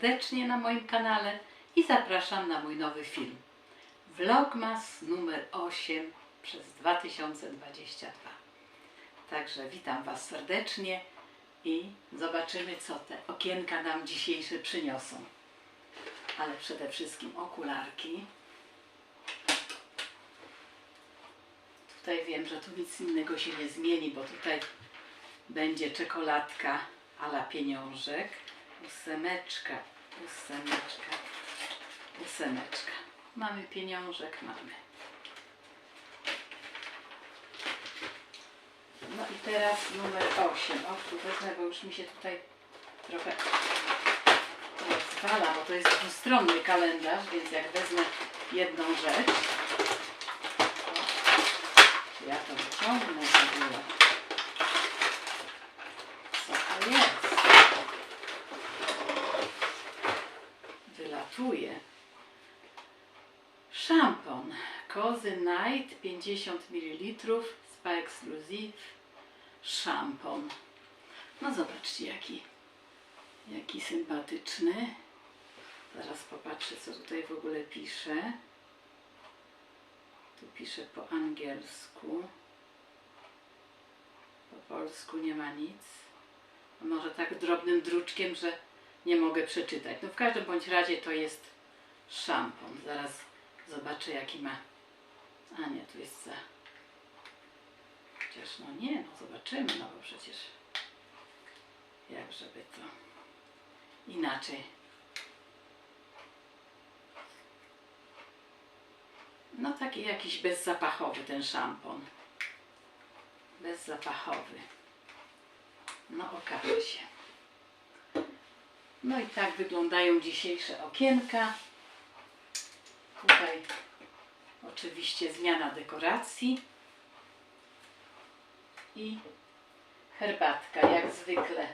serdecznie na moim kanale i zapraszam na mój nowy film. Vlogmas numer 8 przez 2022. Także witam Was serdecznie i zobaczymy, co te okienka nam dzisiejsze przyniosą. Ale przede wszystkim okularki. Tutaj wiem, że tu nic innego się nie zmieni, bo tutaj będzie czekoladka ala pieniążek, ósemeczka, ósemeczka, ósemeczka. Mamy pieniążek, mamy. No i teraz numer 8. O, tu wezmę, bo już mi się tutaj trochę rozwala, bo to jest dwustronny kalendarz, więc jak wezmę jedną rzecz, to ja to wyciągnę w ogóle. Co to jest? Wylatuje. Kozy Night 50 ml Spa Exclusive szampon. No zobaczcie jaki, jaki sympatyczny. Zaraz popatrzę co tutaj w ogóle pisze. Tu pisze po angielsku. Po polsku nie ma nic. Może tak drobnym druczkiem, że nie mogę przeczytać. No w każdym bądź razie to jest szampon. Zaraz zobaczę jaki ma. A nie, tu jest za. Chociaż no nie, no zobaczymy, no bo przecież jak żeby to inaczej. No taki jakiś bezzapachowy ten szampon. Bezzapachowy. No okaże się. No i tak wyglądają dzisiejsze okienka. Tutaj oczywiście zmiana dekoracji i herbatka, jak zwykle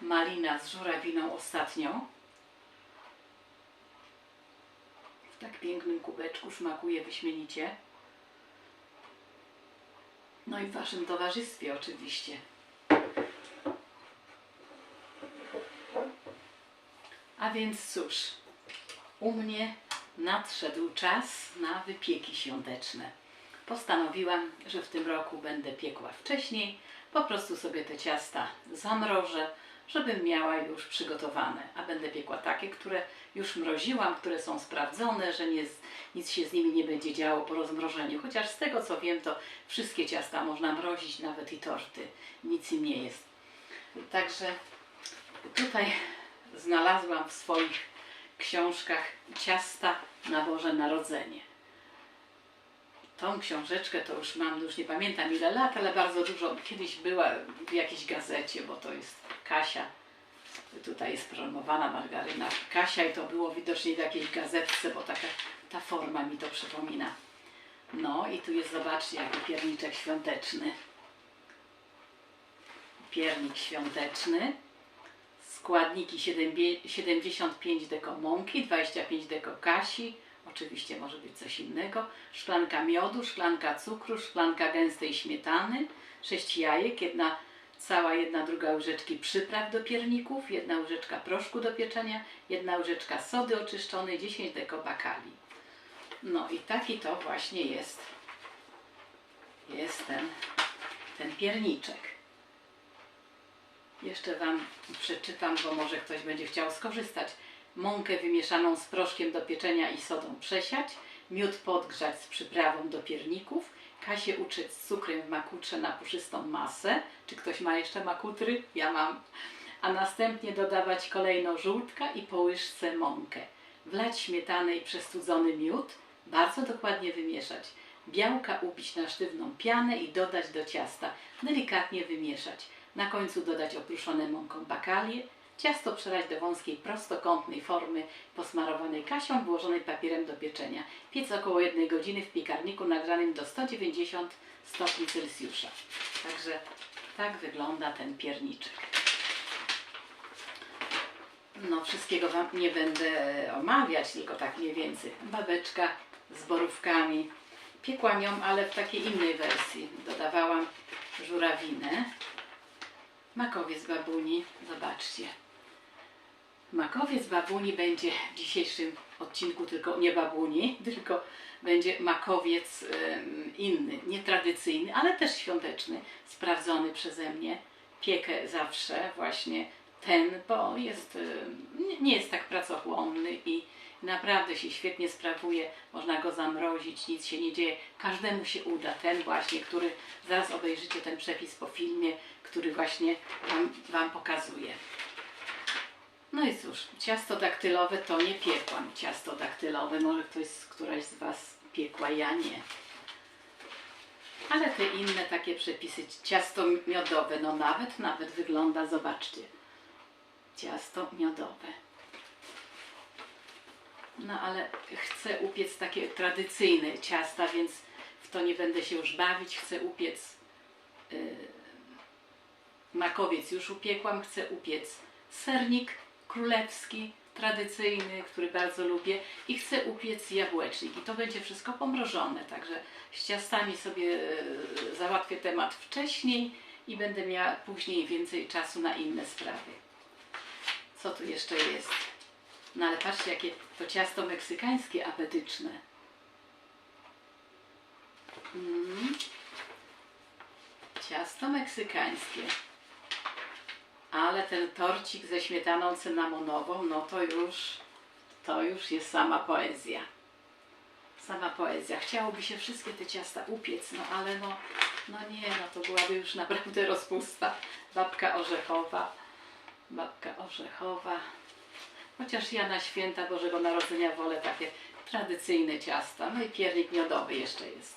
malina z żurawiną ostatnią. W tak pięknym kubeczku smakuje wyśmienicie. No i w Waszym towarzystwie oczywiście. A więc cóż, u mnie nadszedł czas na wypieki świąteczne. Postanowiłam, że w tym roku będę piekła wcześniej. Po prostu sobie te ciasta zamrożę, żebym miała już przygotowane. A będę piekła takie, które już mroziłam, które są sprawdzone, że nie, nic się z nimi nie będzie działo po rozmrożeniu. Chociaż z tego co wiem, to wszystkie ciasta można mrozić, nawet i torty. Nic im nie jest. Także tutaj znalazłam w swoich książkach ciasta na Boże Narodzenie. Tą książeczkę to już mam, już nie pamiętam ile lat, ale bardzo dużo. Kiedyś była w jakiejś gazecie, bo to jest Kasia. Tutaj jest promowana margaryna Kasia i to było widocznie w jakiejś gazetce, bo taka ta forma mi to przypomina. No i tu jest, zobaczcie, jaki pierniczek świąteczny. Piernik świąteczny. Składniki 75 deko mąki, 25 deko kasi, oczywiście może być coś innego, szklanka miodu, szklanka cukru, szklanka gęstej śmietany, 6 jajek, jedna cała jedna druga łyżeczki przypraw do pierników, jedna łyżeczka proszku do pieczenia, jedna łyżeczka sody oczyszczonej, 10 deko bakali. No i taki to właśnie jest. Jest ten, ten pierniczek. Jeszcze Wam przeczytam, bo może ktoś będzie chciał skorzystać. Mąkę wymieszaną z proszkiem do pieczenia i sodą przesiać, miód podgrzać z przyprawą do pierników, Kasię uczyć z cukrem w makutrze na puszystą masę. Czy ktoś ma jeszcze makutry? Ja mam. A następnie dodawać kolejno żółtka i po łyżce mąkę. Wlać śmietanę i przestudzony miód, bardzo dokładnie wymieszać. Białka ubić na sztywną pianę i dodać do ciasta. Delikatnie wymieszać. Na końcu dodać oprószone mąką bakalie. Ciasto przelać do wąskiej, prostokątnej formy posmarowanej kasią, włożonej papierem do pieczenia. Piec około 1 godziny w piekarniku nagrzanym do 190 stopni Celsjusza. Także tak wygląda ten pierniczek. No, wszystkiego Wam nie będę omawiać, tylko tak mniej więcej. Babeczka z borówkami. Piekłam ją, ale w takiej innej wersji. Dodawałam żurawinę. Makowiec babuni, zobaczcie. Makowiec babuni będzie w dzisiejszym odcinku tylko nie babuni, tylko będzie makowiec inny, nietradycyjny, ale też świąteczny, sprawdzony przeze mnie. Piekę zawsze właśnie ten, bo jest, nie jest tak pracochłonny i naprawdę się świetnie sprawuje. Można go zamrozić, nic się nie dzieje. Każdemu się uda. Ten właśnie, który zaraz obejrzycie ten przepis po filmie, który właśnie Wam, wam pokazuję. No i cóż, ciasto daktylowe to nie piekłam. Ciasto daktylowe, może ktoś, któraś z Was piekła, ja nie. Ale te inne takie przepisy, ciasto miodowe, no nawet, nawet wygląda, zobaczcie. Ciasto miodowe. No ale chcę upiec takie tradycyjne ciasta, więc w to nie będę się już bawić. Chcę upiec y, makowiec już upiekłam, chcę upiec sernik królewski, tradycyjny, który bardzo lubię i chcę upiec jabłecznik i to będzie wszystko pomrożone, także z ciastami sobie e, załatwię temat wcześniej i będę miała później więcej czasu na inne sprawy. Co tu jeszcze jest? No ale patrzcie, jakie to ciasto meksykańskie apetyczne. Mm. Ciasto meksykańskie. Ale ten torcik ze śmietaną cynamonową, no to już, to już jest sama poezja. Sama poezja. Chciałoby się wszystkie te ciasta upiec, no ale no, no nie, no to byłaby już naprawdę rozpusta. Babka orzechowa, babka orzechowa. Chociaż ja na święta Bożego Narodzenia wolę takie tradycyjne ciasta. No i piernik miodowy jeszcze jest.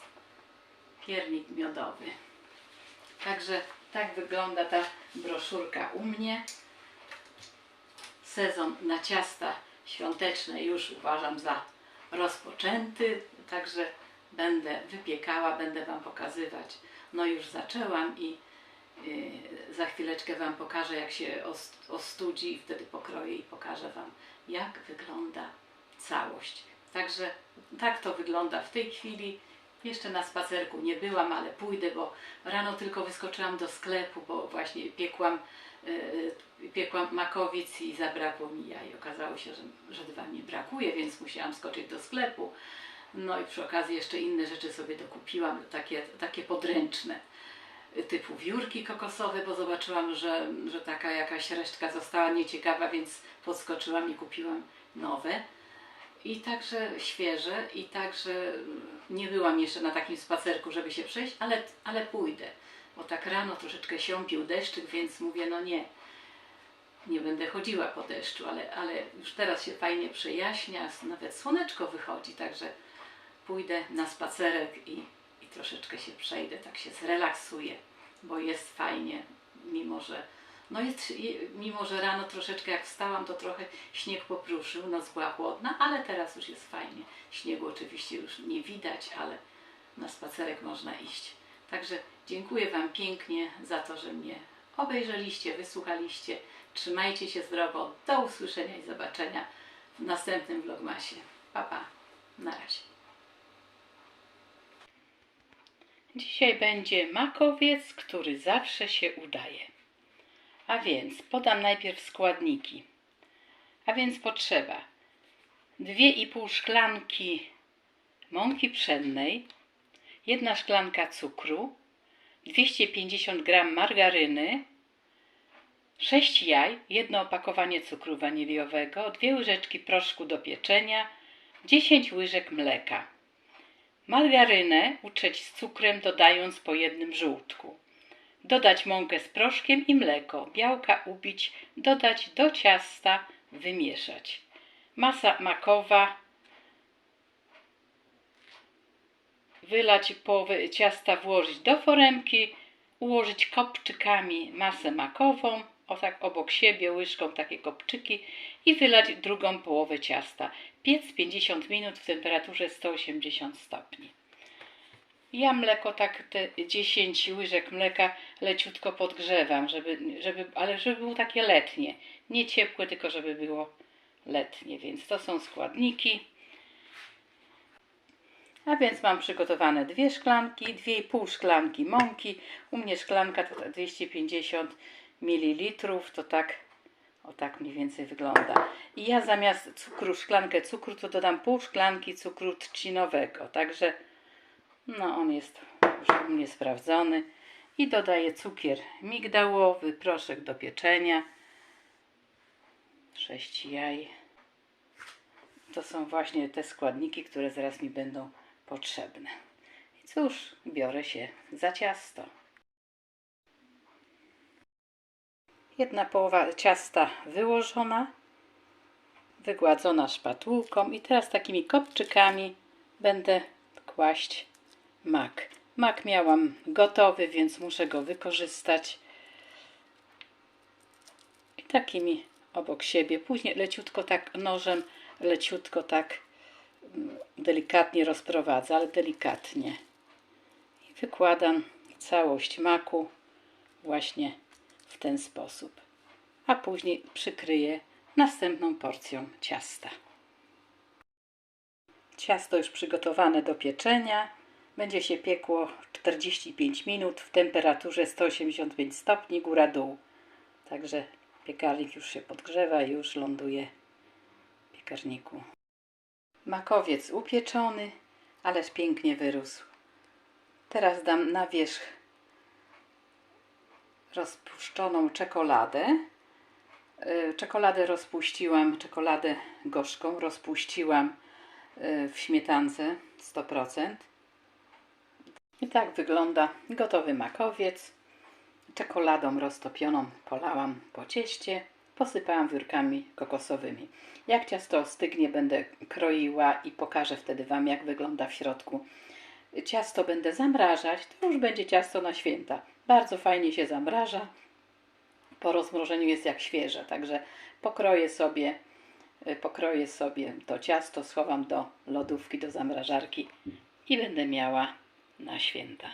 Piernik miodowy. Także tak wygląda ta broszurka u mnie. Sezon na ciasta świąteczne już uważam za rozpoczęty, także będę wypiekała, będę Wam pokazywać. No już zaczęłam i za chwileczkę Wam pokażę, jak się ost- ostudzi i wtedy pokroję i pokażę Wam, jak wygląda całość. Także tak to wygląda w tej chwili. Jeszcze na spacerku nie byłam, ale pójdę, bo rano tylko wyskoczyłam do sklepu, bo właśnie piekłam, yy, piekłam makowiec i zabrakło mi jaj. Okazało się, że, że dwa mi brakuje, więc musiałam skoczyć do sklepu. No i przy okazji jeszcze inne rzeczy sobie dokupiłam, takie, takie podręczne typu wiórki kokosowe, bo zobaczyłam, że, że taka jakaś resztka została nieciekawa, więc podskoczyłam i kupiłam nowe. I także świeże, i także nie byłam jeszcze na takim spacerku, żeby się przejść, ale, ale pójdę. Bo tak rano troszeczkę siąpił deszczyk, więc mówię, no nie, nie będę chodziła po deszczu, ale, ale już teraz się fajnie przejaśnia, nawet słoneczko wychodzi, także pójdę na spacerek i, troszeczkę się przejdę, tak się zrelaksuję, bo jest fajnie, mimo że no jest, je- mimo że rano troszeczkę jak wstałam, to trochę śnieg popruszył, noc była chłodna, ale teraz już jest fajnie. Śniegu oczywiście już nie widać, ale na spacerek można iść. Także dziękuję Wam pięknie za to, że mnie obejrzeliście, wysłuchaliście. Trzymajcie się zdrowo. Do usłyszenia i zobaczenia w następnym vlogmasie. Pa, pa. Na razie. Dzisiaj będzie makowiec, który zawsze się udaje. A więc podam najpierw składniki. A więc potrzeba 2,5 szklanki mąki pszennej, 1 szklanka cukru, 250 g margaryny, 6 jaj, jedno opakowanie cukru waniliowego, 2 łyżeczki proszku do pieczenia, 10 łyżek mleka. Margarynę utrzeć z cukrem, dodając po jednym żółtku. Dodać mąkę z proszkiem i mleko. Białka ubić, dodać do ciasta, wymieszać. Masa makowa. Wylać połowę ciasta, włożyć do foremki, ułożyć kopczykami masę makową, o tak obok siebie łyżką takie kopczyki i wylać drugą połowę ciasta. Piec 50 minut w temperaturze 180 stopni. Ja mleko tak te 10 łyżek mleka leciutko podgrzewam, żeby, żeby, ale żeby było takie letnie. Nie ciepłe, tylko żeby było letnie. Więc to są składniki. A więc mam przygotowane dwie szklanki, 2,5 szklanki mąki. U mnie szklanka to 250 ml, to tak O tak mniej więcej wygląda. I ja zamiast cukru, szklankę cukru, to dodam pół szklanki cukru trzcinowego. Także no on jest już u mnie sprawdzony. I dodaję cukier migdałowy, proszek do pieczenia. 6 jaj. To są właśnie te składniki, które zaraz mi będą potrzebne. I cóż, biorę się za ciasto. Jedna połowa ciasta wyłożona, wygładzona szpatułką i teraz takimi kopczykami będę kłaść mak. Mak miałam gotowy, więc muszę go wykorzystać. I takimi obok siebie. Później leciutko tak nożem, leciutko tak mm, delikatnie rozprowadzę, ale delikatnie. I wykładam całość maku właśnie w ten sposób. A później przykryję następną porcją ciasta. Ciasto już przygotowane do pieczenia. Będzie się piekło 45 minut w temperaturze 185 stopni góra-dół. Także piekarnik już się podgrzewa i już ląduje w piekarniku. Makowiec upieczony, ależ pięknie wyrósł. Teraz dam na wierzch rozpuszczoną czekoladę. Y, Czekoladę rozpuściłam, czekoladę gorzką rozpuściłam y, w śmietance 100%. I tak wygląda gotowy makowiec. Czekoladą roztopioną polałam po cieście, posypałam wiórkami kokosowymi. Jak ciasto ostygnie, będę kroiła i pokażę wtedy Wam, jak wygląda w środku. Ciasto będę zamrażać, to już będzie ciasto na święta. Bardzo fajnie się zamraża. Po rozmrożeniu jest jak świeże, także pokroję sobie, y, pokroję sobie to ciasto, schowam do lodówki, do zamrażarki i będę miała na święta.